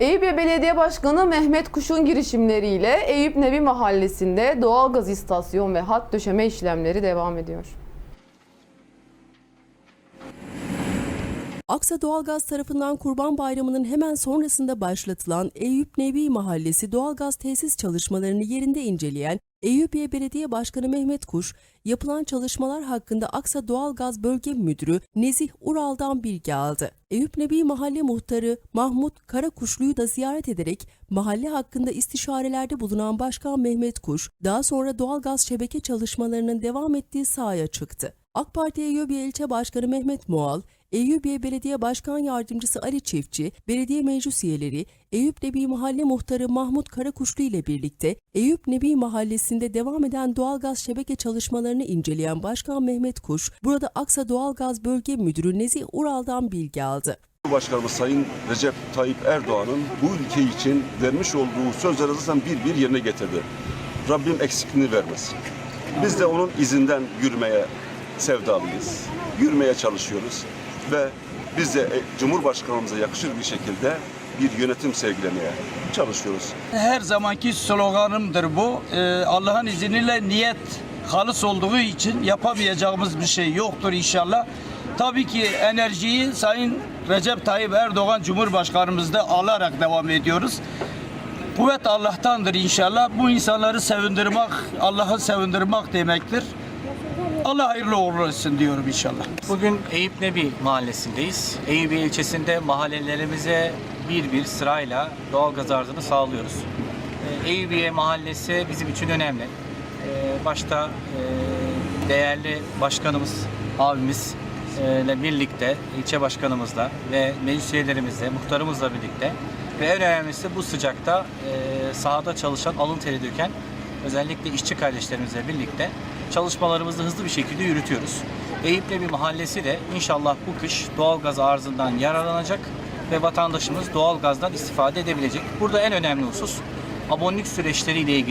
Eyüp Belediye Başkanı Mehmet Kuş'un girişimleriyle Eyüp Nebi Mahallesi'nde doğalgaz istasyon ve hat döşeme işlemleri devam ediyor. Aksa Doğalgaz tarafından Kurban Bayramı'nın hemen sonrasında başlatılan Eyüp Nebi Mahallesi doğalgaz tesis çalışmalarını yerinde inceleyen Eyüpiye Belediye Başkanı Mehmet Kuş, yapılan çalışmalar hakkında Aksa Doğalgaz Bölge Müdürü Nezih Ural'dan bilgi aldı. Eyüp Nebi Mahalle Muhtarı Mahmut Karakuşlu'yu da ziyaret ederek mahalle hakkında istişarelerde bulunan Başkan Mehmet Kuş, daha sonra doğalgaz şebeke çalışmalarının devam ettiği sahaya çıktı. AK Parti Eyyubiye İlçe Başkanı Mehmet Mual, Eyyubiye Belediye Başkan Yardımcısı Ali Çiftçi, belediye meclis üyeleri, Eyüp Nebi Mahalle Muhtarı Mahmut Karakuşlu ile birlikte Eyüp Nebi Mahallesi'nde devam eden doğalgaz şebeke çalışmalarını inceleyen Başkan Mehmet Kuş, burada Aksa Doğalgaz Bölge Müdürü Nezih Ural'dan bilgi aldı. Cumhurbaşkanımız Sayın Recep Tayyip Erdoğan'ın bu ülke için vermiş olduğu sözleri zaten bir bir yerine getirdi. Rabbim eksikliğini vermesin. Biz de onun izinden yürümeye sevdalıyız. Yürümeye çalışıyoruz ve biz de e, Cumhurbaşkanımıza yakışır bir şekilde bir yönetim sergilemeye çalışıyoruz. Her zamanki sloganımdır bu. Ee, Allah'ın izniyle niyet halis olduğu için yapamayacağımız bir şey yoktur inşallah. Tabii ki enerjiyi Sayın Recep Tayyip Erdoğan Cumhurbaşkanımızda alarak devam ediyoruz. Kuvvet Allah'tandır inşallah. Bu insanları sevindirmek, Allah'ı sevindirmek demektir. Allah hayırlı uğurlu olsun diyorum inşallah. Bugün Eyüp Nebi mahallesindeyiz. Eyüp ilçesinde mahallelerimize bir bir sırayla doğalgaz arzını sağlıyoruz. Ee, Eyüpiye mahallesi bizim için önemli. Ee, Başta e, değerli başkanımız, abimiz e, ile birlikte, ilçe başkanımızla ve meclis üyelerimizle, muhtarımızla birlikte ve en önemlisi bu sıcakta e, sahada çalışan, alın teri döken özellikle işçi kardeşlerimizle birlikte çalışmalarımızı hızlı bir şekilde yürütüyoruz. Eyüp'le bir mahallesi de inşallah bu kış doğalgaz arzından yararlanacak ve vatandaşımız doğalgazdan istifade edebilecek. Burada en önemli husus abonelik süreçleriyle ilgili